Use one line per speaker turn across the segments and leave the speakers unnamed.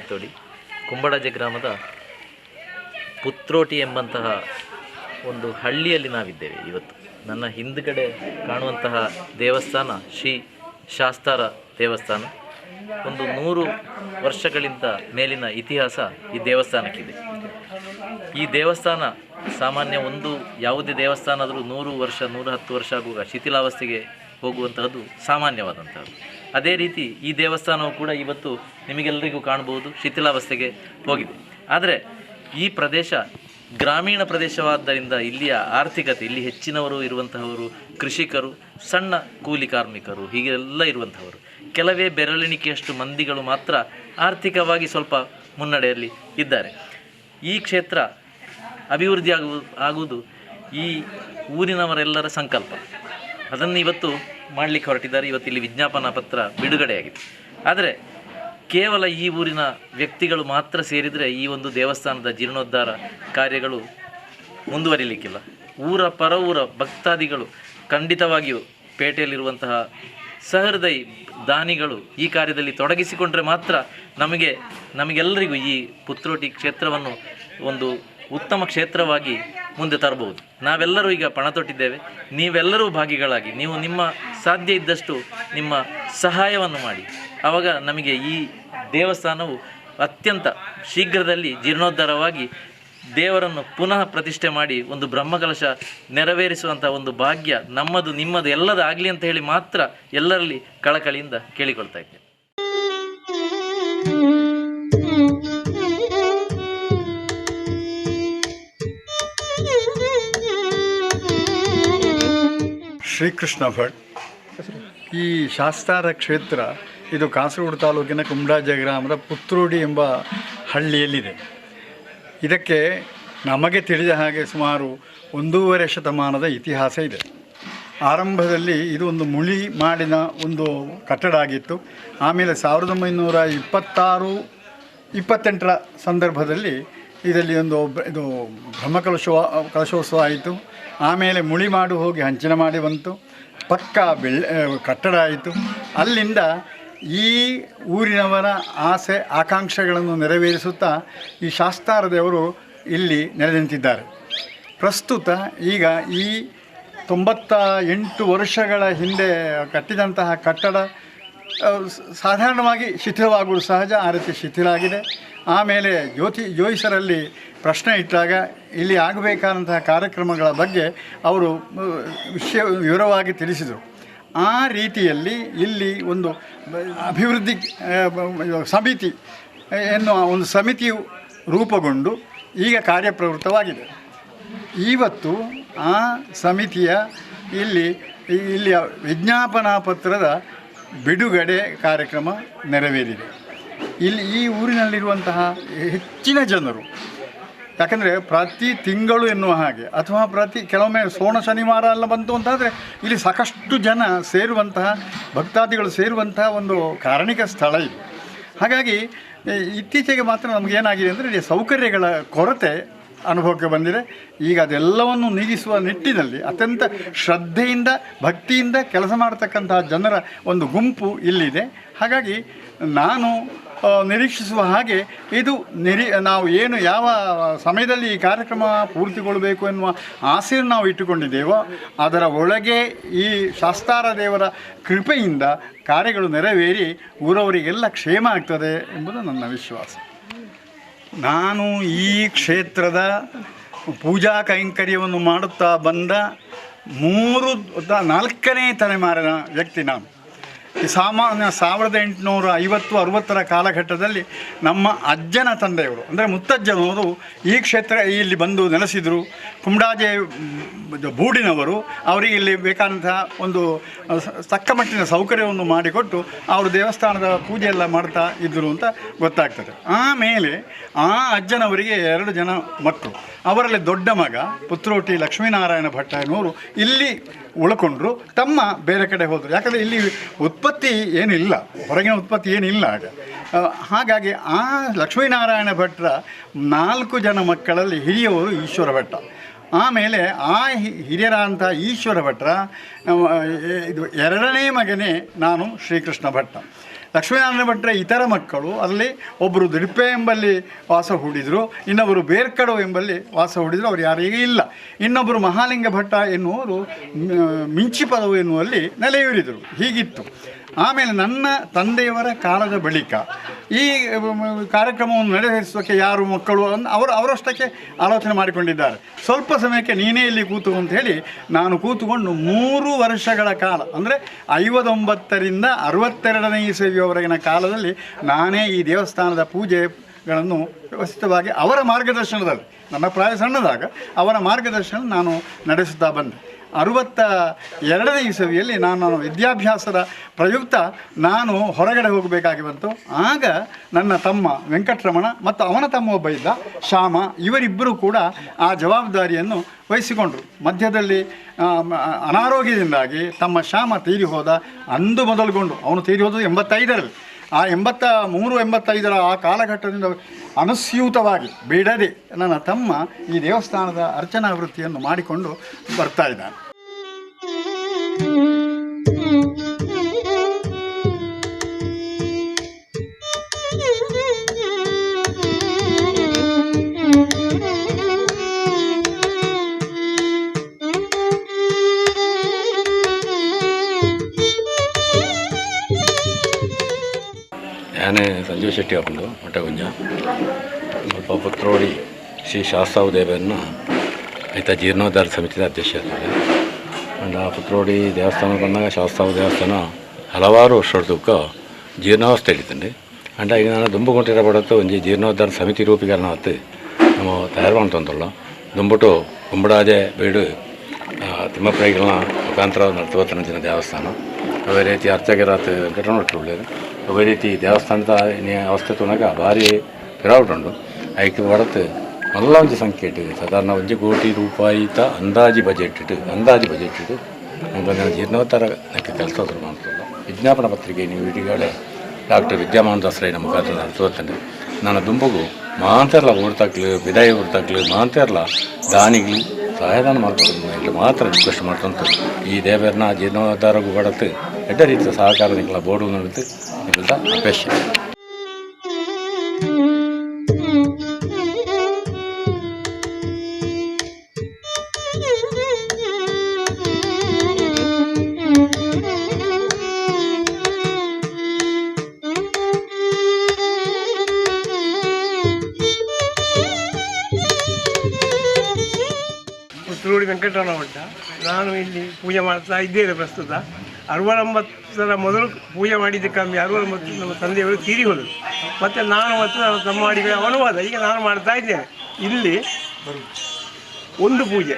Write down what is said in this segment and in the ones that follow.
ಎತ್ತೋಡಿ ಕುಂಬಡಾಜೆ ಗ್ರಾಮದ ಪುತ್ರೋಟಿ ಎಂಬಂತಹ ಒಂದು ಹಳ್ಳಿಯಲ್ಲಿ ನಾವಿದ್ದೇವೆ ಇವತ್ತು. ನನ್ನ ಹಿಂದ್ಗಡೆ ಕಾಣುವಂತಹ ದೇವಸ್ಥಾನ ಶ್ರೀ ಶಾಸ್ತಾರ ದೇವಸ್ಥಾನ. ಒಂದು ನೂರು ವರ್ಷಗಳಿಂದ ಮೇಲಿನ ಇತಿಹಾಸ ಈ ದೇವಸ್ಥಾನಕ್ಕಿದೆ. ಈ ದೇವಸ್ಥಾನ ಸಾಮಾನ್ಯ ಒಂದು ಯಾವುದೇ ದೇವಸ್ಥಾನ ಆದರೂ ನೂರು ವರ್ಷ ನೂರ ಹತ್ತು ವರ್ಷ ಆಗುವಾಗ ಶಿಥಿಲಾವಸ್ಥೆಗೆ ಹೋಗುವಂತಹದ್ದು ಸಾಮಾನ್ಯವಾದಂಥದ್ದು ಅದೇ ರೀತಿ ಈ ದೇವಸ್ಥಾನವು ಕೂಡ ಇವತ್ತು ನಿಮಗೆಲ್ಲರಿಗೂ ಕಾಣಬಹುದು, ಶಿಥಿಲಾವಸ್ಥೆಗೆ ಹೋಗಿದೆ. ಆದರೆ ಈ ಪ್ರದೇಶ ಗ್ರಾಮೀಣ ಪ್ರದೇಶವಾದ್ದರಿಂದ ಇಲ್ಲಿಯ ಆರ್ಥಿಕತೆ, ಇಲ್ಲಿ ಹೆಚ್ಚಿನವರು ಇರುವಂತಹವರು ಕೃಷಿಕರು, ಸಣ್ಣ ಕೂಲಿ ಕಾರ್ಮಿಕರು, ಹೀಗೆಲ್ಲ ಇರುವಂಥವರು ಕೆಲವೇ ಬೆರಳೆಣಿಕೆಯಷ್ಟು ಮಂದಿಗಳು ಮಾತ್ರ ಆರ್ಥಿಕವಾಗಿ ಸ್ವಲ್ಪ ಮುನ್ನಡೆಯಲ್ಲಿ ಇದ್ದಾರೆ. ಈ ಕ್ಷೇತ್ರ ಅಭಿವೃದ್ಧಿ ಆಗುವ ಆಗುವುದು ಈ ಊರಿನವರೆಲ್ಲರ ಸಂಕಲ್ಪ. ಅದನ್ನು ಇವತ್ತು ಮಾಡಲಿಕ್ಕೆ ಹೊರಟಿದ್ದಾರೆ. ಇವತ್ತು ಇಲ್ಲಿ ವಿಜ್ಞಾಪನಾ ಪತ್ರ ಬಿಡುಗಡೆಯಾಗಿದೆ. ಆದರೆ ಕೇವಲ ಈ ಊರಿನ ವ್ಯಕ್ತಿಗಳು ಮಾತ್ರ ಸೇರಿದರೆ ಈ ಒಂದು ದೇವಸ್ಥಾನದ ಜೀರ್ಣೋದ್ಧಾರ ಕಾರ್ಯಗಳು ಮುಂದುವರಿಲಿಕ್ಕಿಲ್ಲ. ಊರ ಪರ ಊರ ಭಕ್ತಾದಿಗಳು ಖಂಡಿತವಾಗಿಯೂ ಪೇಟೆಯಲ್ಲಿರುವಂತಹ ಸಹೃದಯ ದಾನಿಗಳು ಈ ಕಾರ್ಯದಲ್ಲಿ ತೊಡಗಿಸಿಕೊಂಡ್ರೆ ಮಾತ್ರ ನಮಗೆ, ನಮಗೆಲ್ಲರಿಗೂ ಈ ಪುತ್ರೋಟಿ ಕ್ಷೇತ್ರವನ್ನು ಒಂದು ಉತ್ತಮ ಕ್ಷೇತ್ರವಾಗಿ ಮುಂದೆ ತರಬಹುದು. ನಾವೆಲ್ಲರೂ ಈಗ ಪಣ ತೊಟ್ಟಿದ್ದೇವೆ. ನೀವೆಲ್ಲರೂ ಭಾಗಿಗಳಾಗಿ, ನೀವು ನಿಮ್ಮ ಸಾಧ್ಯ ಇದ್ದಷ್ಟು ನಿಮ್ಮ ಸಹಾಯವನ್ನು ಮಾಡಿ. ಆವಾಗ ನಮಗೆ ಈ ದೇವಸ್ಥಾನವು ಅತ್ಯಂತ ಶೀಘ್ರದಲ್ಲಿ ಜೀರ್ಣೋದ್ಧಾರವಾಗಿ ದೇವರನ್ನು ಪುನಃ ಪ್ರತಿಷ್ಠೆ ಮಾಡಿ ಒಂದು ಬ್ರಹ್ಮಕಲಶ ನೆರವೇರಿಸುವಂಥ ಒಂದು ಭಾಗ್ಯ ನಮ್ಮದು, ನಿಮ್ಮದು ಎಲ್ಲದಾಗಲಿ ಅಂತ ಹೇಳಿ ಮಾತ್ರ ಎಲ್ಲರಲ್ಲಿ ಕಳಕಳಿಯಿಂದ ಕೇಳಿಕೊಳ್ತಾ ಇದ್ದೇನೆ.
ಶ್ರೀಕೃಷ್ಣ ಭಟ್. ಈ ಶಾಸ್ತಾರ ಕ್ಷೇತ್ರ, ಇದು ಕಾಸರಗೋಡು ತಾಲೂಕಿನ ಕುಂಬ್ರಾಜ ಗ್ರಾಮದ ಪುತ್ರೋಡಿ ಎಂಬ ಹಳ್ಳಿಯಲ್ಲಿದೆ. ಇದಕ್ಕೆ ನಮಗೆ ತಿಳಿದ ಹಾಗೆ ಸುಮಾರು ಒಂದೂವರೆ ಶತಮಾನದ ಇತಿಹಾಸ ಇದೆ. ಆರಂಭದಲ್ಲಿ ಇದು ಒಂದು ಮುಳಿ ಮಾಡಿನ ಒಂದು ಕಟ್ಟಡ ಆಗಿತ್ತು. ಆಮೇಲೆ ಸಾವಿರದ ಒಂಬೈನೂರ ಇಪ್ಪತ್ತಾರು, ಇಪ್ಪತ್ತೆಂಟರ ಸಂದರ್ಭದಲ್ಲಿ ಇದರಲ್ಲಿ ಒಂದು ಇದು ಬ್ರಹ್ಮಕಲಶೋ ಕಲಶೋತ್ಸವ ಆಯಿತು. ಆಮೇಲೆ ಮುಳಿ ಮಾಡು ಹೋಗಿ ಹಂಚಿನ ಮಾಡಿ ಬಂತು. ಪಕ್ಕ ಬೆಳ್ ಕಟ್ಟಡ ಆಯಿತು. ಅಲ್ಲಿಂದ ಈ ಊರಿನವರ ಆಸೆ, ಆಕಾಂಕ್ಷೆಗಳನ್ನು ನೆರವೇರಿಸುತ್ತಾ ಈ ಶಾಸ್ತಾರದವರು ಇಲ್ಲಿ ನೆಲೆ ನಿಂತಿದ್ದಾರೆ ಪ್ರಸ್ತುತ ಈಗ ಈ ತೊಂಬತ್ತ ಎಂಟು ವರ್ಷಗಳ ಹಿಂದೆ ಕಟ್ಟಿದಂತಹ ಕಟ್ಟಡ ಸಾಧಾರಣವಾಗಿ ಶಿಥಿಲವಾಗುವುದು ಸಹಜ, ಆ ರೀತಿ ಶಿಥಿಲ ಆಗಿದೆ ಆಮೇಲೆ ಜ್ಯೋತಿ, ಜ್ಯೋತಿಷರಲ್ಲಿ ಪ್ರಶ್ನೆ ಇಟ್ಟಾಗ ಇಲ್ಲಿ ಆಗಬೇಕಾದಂತಹ ಕಾರ್ಯಕ್ರಮಗಳ ಬಗ್ಗೆ ಅವರು ವಿಷಯ, ವಿವರವಾಗಿ ತಿಳಿಸಿದರು. ಆ ರೀತಿಯಲ್ಲಿ ಇಲ್ಲಿ ಒಂದು ಅಭಿವೃದ್ಧಿ ಸಮಿತಿ, ಎನ್ನುವ ಒಂದು ಸಮಿತಿಯು ರೂಪುಗೊಂಡು ಈಗ ಕಾರ್ಯಪ್ರವೃತ್ತವಾಗಿದೆ. ಇವತ್ತು ಆ ಸಮಿತಿಯ ಇಲ್ಲಿ ಇಲ್ಲಿಯ ವಿಜ್ಞಾಪನಾ ಪತ್ರದ ಬಿಡುಗಡೆ ಕಾರ್ಯಕ್ರಮ ನೆರವೇರಿದೆ. ಇಲ್ಲಿ ಈ ಊರಿನಲ್ಲಿರುವಂತಹ ಹೆಚ್ಚಿನ ಜನರು, ಯಾಕಂದರೆ ಪ್ರತಿ ತಿಂಗಳು ಎನ್ನುವ ಹಾಗೆ, ಅಥವಾ ಪ್ರತಿ ಕೆಲವೊಮ್ಮೆ ಸೋಣ ಶನಿವಾರ ಎಲ್ಲ ಬಂತು ಅಂತಾದರೆ ಇಲ್ಲಿ ಸಾಕಷ್ಟು ಜನ ಸೇರುವಂತಹ, ಭಕ್ತಾದಿಗಳು ಸೇರುವಂತಹ ಒಂದು ಕಾರಣಿಕ ಸ್ಥಳ ಇದು. ಹಾಗಾಗಿ ಇತ್ತೀಚೆಗೆ ಮಾತ್ರ ನಮಗೇನಾಗಿದೆ ಅಂದರೆ ಇಲ್ಲಿ ಸೌಕರ್ಯಗಳ ಕೊರತೆ ಅನುಭವಕ್ಕೆ ಬಂದಿದೆ. ಈಗ ಅದೆಲ್ಲವನ್ನು ನೀಗಿಸುವ ನಿಟ್ಟಿನಲ್ಲಿ ಅತ್ಯಂತ ಶ್ರದ್ಧೆಯಿಂದ, ಭಕ್ತಿಯಿಂದ ಕೆಲಸ ಮಾಡತಕ್ಕಂತಹ ಜನರ ಒಂದು ಗುಂಪು ಇಲ್ಲಿದೆ. ಹಾಗಾಗಿ ನಾನು ನಿರೀಕ್ಷಿಸುವ ಹಾಗೆ ಇದು ನಿರಿ, ನಾವು ಏನು ಯಾವ ಸಮಯದಲ್ಲಿ ಈ ಕಾರ್ಯಕ್ರಮ ಪೂರ್ತಿಗೊಳ್ಳಬೇಕು ಎನ್ನುವ ಆಸೆಯನ್ನು ನಾವು ಇಟ್ಟುಕೊಂಡಿದ್ದೇವೋ, ಅದರ ಒಳಗೆ ಈ ಶಾಸ್ತಾರ ದೇವರ ಕೃಪೆಯಿಂದ ಕಾರ್ಯಗಳು ನೆರವೇರಿ ಊರವರಿಗೆಲ್ಲ ಕ್ಷೇಮ ಆಗ್ತದೆ ಎಂಬುದು ನನ್ನ ವಿಶ್ವಾಸ. ನಾನು ಈ ಕ್ಷೇತ್ರದ ಪೂಜಾ ಕೈಂಕರ್ಯವನ್ನು ಮಾಡುತ್ತಾ ಬಂದ ಮೂರು ನಾಲ್ಕನೇ ತಲೆಮಾರಿನ ವ್ಯಕ್ತಿ ನಾನು. ಈ ಸಾಮಾನ್ಯ ಸಾವಿರದ ಎಂಟುನೂರ ಐವತ್ತು, ಅರುವತ್ತರ ಕಾಲಘಟ್ಟದಲ್ಲಿ ನಮ್ಮ ಅಜ್ಜನ ತಂದೆಯವರು, ಅಂದರೆ ಮುತ್ತಜ್ಜನವರು ಈ ಕ್ಷೇತ್ರ ಇಲ್ಲಿ ಬಂದು ನೆಲೆಸಿದರು. ಕುಂಬಾಜೆ ಬೂಡಿನವರು, ಅವರಿಗೆ ಇಲ್ಲಿ ಬೇಕಾದಂತಹ ಒಂದು ತಕ್ಕಮಟ್ಟಿನ ತಕ್ಕ ಮಟ್ಟಿನ ಸೌಕರ್ಯವನ್ನು ಮಾಡಿಕೊಟ್ಟು ಅವರು ದೇವಸ್ಥಾನದ ಪೂಜೆ ಎಲ್ಲ ಮಾಡ್ತಾ ಇದ್ದರು ಅಂತ ಗೊತ್ತಾಗ್ತದೆ. ಆಮೇಲೆ ಆ ಅಜ್ಜನವರಿಗೆ ಎರಡು ಜನ ಮಕ್ಕಳು. ಅವರಲ್ಲಿ ದೊಡ್ಡ ಮಗ, ಪುತ್ರೋಟಿ ಲಕ್ಷ್ಮೀನಾರಾಯಣ ಭಟ್ಟ ಎನ್ನುವರು ಇಲ್ಲಿ ಉಳ್ಕೊಂಡ್ರು, ತಮ್ಮ ಬೇರೆ ಕಡೆ ಹೋದರು. ಯಾಕಂದರೆ ಇಲ್ಲಿ ಉತ್ಪತ್ತಿ ಏನಿಲ್ಲ, ಹೊರಗಿನ ಉತ್ಪತ್ತಿ ಏನಿಲ್ಲ ಆಗ. ಹಾಗಾಗಿ ಆ ಲಕ್ಷ್ಮೀನಾರಾಯಣ ಭಟ್ರ ನಾಲ್ಕು ಜನ ಮಕ್ಕಳಲ್ಲಿ ಹಿರಿಯವರು ಈಶ್ವರ ಭಟ್ಟ. ಆಮೇಲೆ ಆ ಹಿರಿಯರಾದಂಥ ಈಶ್ವರ ಭಟ್ರ ಇದು ಎರಡನೇ ಮಗನೇ ನಾನು ಶ್ರೀಕೃಷ್ಣ ಭಟ್ಟ. ಲಕ್ಷ್ಮೀನಾರಾಯಣ ಭಟ್ರ ಇತರ ಮಕ್ಕಳು ಅಲ್ಲಿ ಒಬ್ಬರು ದಿಡ್ಪೆ ಎಂಬಲ್ಲಿ ವಾಸ ಹೂಡಿದರು ಇನ್ನೊಬ್ಬರು ಬೇರ್ಕಡು ಎಂಬಲ್ಲಿ ವಾಸ ಹೂಡಿದರು, ಅವರು ಯಾರಿಗೆ ಇಲ್ಲ. ಇನ್ನೊಬ್ಬರು ಮಹಾಲಿಂಗ ಭಟ್ಟ ಎನ್ನುವರು ಮಿಂಚಿ ಪದವು ಎನ್ನುವಲ್ಲಿ ನೆಲೆಯೂರಿದರು. ಹೀಗಿತ್ತು. ಆಮೇಲೆ ನನ್ನ ತಂದೆಯವರ ಕಾಲದ ಬಳಿಕ ಈ ಕಾರ್ಯಕ್ರಮವನ್ನು ನೆರವೇರಿಸೋಕ್ಕೆ ಯಾರು ಮಕ್ಕಳು ಅನ್, ಅವರು, ಅವರಷ್ಟಕ್ಕೆ ಆಲೋಚನೆ ಮಾಡಿಕೊಂಡಿದ್ದಾರೆ. ಸ್ವಲ್ಪ ಸಮಯಕ್ಕೆ ನೀನೇ ಇಲ್ಲಿ ಕೂತು ಅಂತ ಹೇಳಿ ನಾನು ಕೂತುಕೊಂಡು ಮೂರು ವರ್ಷಗಳ ಕಾಲ, ಅಂದರೆ ಐವತ್ತೊಂಬತ್ತರಿಂದ ಅರವತ್ತೆರಡನೇ ಇಸವಿಯವರೆಗಿನ ಕಾಲದಲ್ಲಿ ನಾನೇ ಈ ದೇವಸ್ಥಾನದ ಪೂಜೆಗಳನ್ನು ವ್ಯವಸ್ಥಿತವಾಗಿ ಅವರ ಮಾರ್ಗದರ್ಶನದಲ್ಲಿ, ನನ್ನ ಪ್ರಾಯ ಸಣ್ಣದಾಗ ಅವರ ಮಾರ್ಗದರ್ಶನ ನಾನು ನಡೆಸುತ್ತಾ ಬಂದೆ. ಅರುವತ್ತ ಎರಡನೇ ಇಸವಿಯಲ್ಲಿ ನಾನು ನನ್ನ ವಿದ್ಯಾಭ್ಯಾಸದ ಪ್ರಯುಕ್ತ ನಾನು ಹೊರಗಡೆ ಹೋಗಬೇಕಾಗಿ ಬಂತು. ಆಗ ನನ್ನ ತಮ್ಮ ವೆಂಕಟರಮಣ ಮತ್ತು ಅವನ ತಮ್ಮ ಒಬ್ಬ ಇದ್ದ ಶ್ಯಾಮ, ಇವರಿಬ್ಬರು ಕೂಡ ಆ ಜವಾಬ್ದಾರಿಯನ್ನು ವಹಿಸಿಕೊಂಡರು. ಮಧ್ಯದಲ್ಲಿ ಅನಾರೋಗ್ಯದಿಂದಾಗಿ ತಮ್ಮ ಶ್ಯಾಮ ತೀರಿ ಹೋದ ಅಂದು ಮೊದಲುಗೊಂಡು. ಅವನು ತೀರಿ ಹೋದ ಎಂಬತ್ತೈದರಲ್ಲಿ. ಆ ಎಂಬತ್ತ ಮೂರು, ಎಂಬತ್ತೈದರ ಆ ಕಾಲಘಟ್ಟದಿಂದ ಅನುಸ್ಯೂತವಾಗಿ ಬಿಡದೆ ನನ್ನ ತಮ್ಮ ಈ ದೇವಸ್ಥಾನದ ಅರ್ಚನಾ ವೃತ್ತಿಯನ್ನು ಮಾಡಿಕೊಂಡು ಬರ್ತಾ ಇದ್ದಾನೆ.
ಶೆಟ್ಟಿ ಅವರು ಮಠಗುಂಜ. ಸ್ವಲ್ಪ ಪುತ್ರೋಡಿ ಶ್ರೀ ಶಾಸ್ತಾವು ದೇವರನ್ನ ಆಯ್ತ ಜೀರ್ಣೋದ್ಧಾರ ಸಮಿತಿ ಅಧ್ಯಕ್ಷ ಇದ್ದಾರೆ. ಅಂಡ್ ಆ ಪುತ್ರೋಡಿ ದೇವಸ್ಥಾನ ಬಂದಾಗ ಶಾಸ್ತಾವು ದೇವಸ್ಥಾನ ಹಲವಾರು ವರ್ಷದಕ್ಕ ಜೀರ್ಣಾವಸ್ಥೆ ಇಡ್ತೀನಿ ಅಂಡ್ ಈಗ ನಾನು ದುಂಬುಗೊಂಟಿರ ಬಡತ್ತು ಒಂಜಿ ಜೀರ್ಣೋದ್ಧಾರ ಸಮಿತಿ ರೂಪೀಕರಣ ಆತು. ನಮ್ಮ ತಯಾರು ಮಾಡ್ತಂತಲ್ಲ ದುಂಬುಟು ಕುಂಬಡಾಜೆ ಬೀಡು ತಿಮ್ಮಪ್ರಾಯಿಗಳನ್ನ ಮುಖಾಂತರ ನಡ್ತುವತ್ತನಂಚಿನ ದೇವಸ್ಥಾನ. ಅದೇ ರೀತಿ ಅರ್ಚಕರಾತ್ ಘಟನೆ ಒಳ್ಳೆಯದು ಅದೇ ರೀತಿ ದೇವಸ್ಥಾನದ ಅವಸ್ಥೆ ತುನಗ ಭಾರಿ ಪಿರಾವುಟ್ ಉಂಡು ಐಕೆ ಹೊರತು ಮಲ್ಲ ಒಂಜಿ ಸಂಖ್ಯೆ ಇಟ್ಟಿದೆ. ಸಾಧಾರಣ ಒಂಜಿ ಕೋಟಿ ರೂಪಾಯಿತ ಅಂದಾಜಿ ಬಜೆಟ್ ಇಟ್ಟು, ಅಂದಾಜಿ ಬಜೆಟ್ ಇಟ್ಟು ನಮ್ಮ ಜೀರ್ಣೋತ್ತರ ನನಗೆ ಕೆಲಸ ಮಾಡ್ತಿಲ್ಲ ವಿಜ್ಞಾಪನ ಪತ್ರಿಕೆ ನೀವು ಇಡೀಗಡೆ ಡಾಕ್ಟರ್ ವಿದ್ಯಾಮಾನ ನಮ್ಮ ಕಾರ್ಯದ ನಡೆಸುವತ್ತಂಡೆ ನನ್ನ ದುಂಬಗು ಮಾಂತೆರ್ಲ ಓಡ್ತಾಕ್ಲು ವಿದಾಯ ಓಡ್ತಾಕ್ಲು ಮಾಂತೆರ್ಲ ದಾನಿಗಳು ಸಹಾಯದಾನ ಮಾಡ್ಕೊಂಡು ಮಾತ್ರ ರಿಕ್ವೆಸ್ಟ್ ಮಾಡ್ತಂತ. ಈ ದೇವರನ್ನ ಜೀರ್ಣೋದ್ಧಾರಗೂ ಬಡತ್ತು ಎಡ್ಡ ರೀತಿಯ ಸಹಕಾರ ನಿಂಗಳ ಬೋರ್ಡು ನಡೆದು ನಿಮ್ಮದ ಅಪೇಕ್ಷೆ
ಪುತ್ತೂರು ವೆಂಕಟರಮಣ ಭಟ್ಟ ನಾನು ಇಲ್ಲಿ ಪೂಜೆ ಮಾಡ್ತಾ ಇದ್ದೇನೆ ಪ್ರಸ್ತುತ ಅರವತ್ತೊಂಬತ್ತರ ಮೊದಲು ಪೂಜೆ ಮಾಡಿದ್ದ ಕಮ್ಮಿ ಅರವತ್ತೊಂಬತ್ತು ನಮ್ಮ ತಂದೆಯವರು ತೀರಿ ಹೋದರು. ಮತ್ತು ನಾನು ಮತ್ತು ನಮ್ಮ ತಮ್ಮ ಅಡಿಗೆ ಅವನು ಹೋದ ಈಗ ನಾನು ಮಾಡ್ತಾ ಇದ್ದೇನೆ. ಇಲ್ಲಿ ಒಂದು ಪೂಜೆ.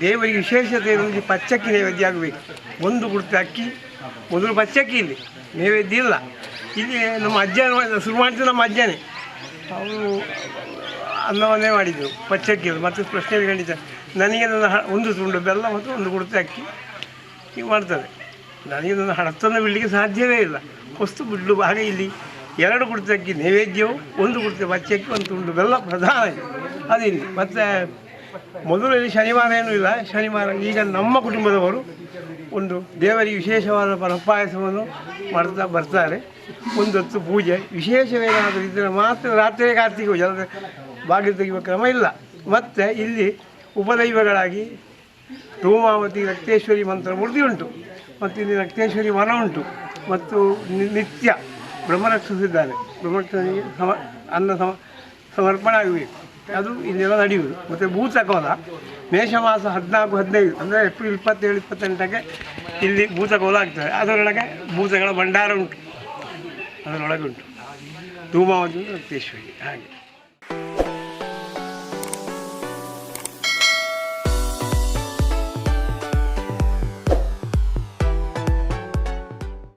ದೇವರಿಗೆ ವಿಶೇಷತೆ ಇರುವುದು ಪಚ್ಚಕ್ಕಿ ನೈವೇದ್ಯ ಆಗಬೇಕು. ಒಂದು ಕುರ್ತಿ ಅಕ್ಕಿ, ಮೊದಲು ಪಚ್ಚಕ್ಕಿ ಇಲ್ಲಿ. ನೈವೇದ್ಯ ಇಲ್ಲ. ಇಲ್ಲಿ ನಮ್ಮ ಅಜ್ಜ ಶುರು ಮಾಡಿದ್ದು ನಮ್ಮ ಅಜ್ಜನೇ. ಅವರು ಅನ್ನವನ್ನೇ ಮಾಡಿದರು, ಪಚ್ಚಕ್ಕಿ. ಮತ್ತು ಪ್ರಶ್ನೆ ಖಂಡಿತ ನನಗೆ ನನ್ನ ಒಂದು ತುಂಡು ಬೆಲ್ಲ ಮತ್ತು ಒಂದು ಕುರ್ತಿ ಅಕ್ಕಿ. ಹೀಗೆ ಮಾಡ್ತಾರೆ. ನನಗೆ ನನ್ನ ಹಣತನ್ನು ಬಿಡಲಿಕ್ಕೆ ಸಾಧ್ಯವೇ ಇಲ್ಲ. ವಸ್ತು ಬಿಡ್ಲು ಹಾಗೆ ಇಲ್ಲಿ ಎರಡು ಕುಡಿತಕ್ಕೆ ನೈವೇದ್ಯವು, ಒಂದು ಕುಡಿತ ಬಚ್ಚಕ್ಕೆ ಒಂದು ತುಂಡು ಬೆಲ್ಲ ಪ್ರಧಾನ. ಅದು ಮತ್ತು ಮೊದಲು ಇಲ್ಲಿ ಶನಿವಾರ ಏನೂ ಇಲ್ಲ. ಶನಿವಾರ ಈಗ ನಮ್ಮ ಕುಟುಂಬದವರು ಒಂದು ದೇವರಿಗೆ ವಿಶೇಷವಾದ ಪರಪಾಯಸವನ್ನು ಮಾಡ್ತಾ ಬರ್ತಾರೆ. ಒಂದು ಹೊತ್ತು ಪೂಜೆ. ವಿಶೇಷವೇನಾದರೂ ಇದ್ದರೆ ಮಾತ್ರ ರಾತ್ರಿ ಕಾರ್ತಿಕ ಅಂದರೆ ಬಾಗಿಲು ತೆಗೆಯುವ ಕ್ರಮ ಇಲ್ಲ. ಮತ್ತು ಇಲ್ಲಿ ಉಪದೈವಗಳಾಗಿ ಧೂಮಾವತಿ ರಕ್ತೇಶ್ವರಿ ಮಂತ್ರ ಮೂರ್ತಿ ಉಂಟು. ಮತ್ತು ಇಲ್ಲಿ ರಕ್ತೇಶ್ವರಿ ವನ ಉಂಟು. ಮತ್ತು ನಿತ್ಯ ಬ್ರಹ್ಮರಕ್ಷಿಸಿದ್ದಾರೆ ಬ್ರಹ್ಮರಕ್ಷನಿಗೆ ಸಮ, ಅನ್ನ ಸಮ, ಸಮರ್ಪಣೆ ಆಗಬೇಕು. ಅದು ಇಲ್ಲೆಲ್ಲ ನಡೆಯುವುದು. ಮತ್ತು ಭೂತಕೋಲ ಮೇಷ ಮಾಸ ಹದಿನಾಲ್ಕು, ಹದಿನೈದು, ಅಂದರೆ ಏಪ್ರಿಲ್ ಇಪ್ಪತ್ತೇಳು, ಇಪ್ಪತ್ತೆಂಟಕ್ಕೆ ಇಲ್ಲಿ ಭೂತಕೋಲ ಆಗ್ತದೆ. ಅದರೊಳಗೆ ಭೂತಗಳ ಭಂಡಾರ ಉಂಟು. ಅದರೊಳಗೆ ಉಂಟು. ಧೂಮಾವತಿ ರಕ್ತೇಶ್ವರಿ. ಹಾಗೆ.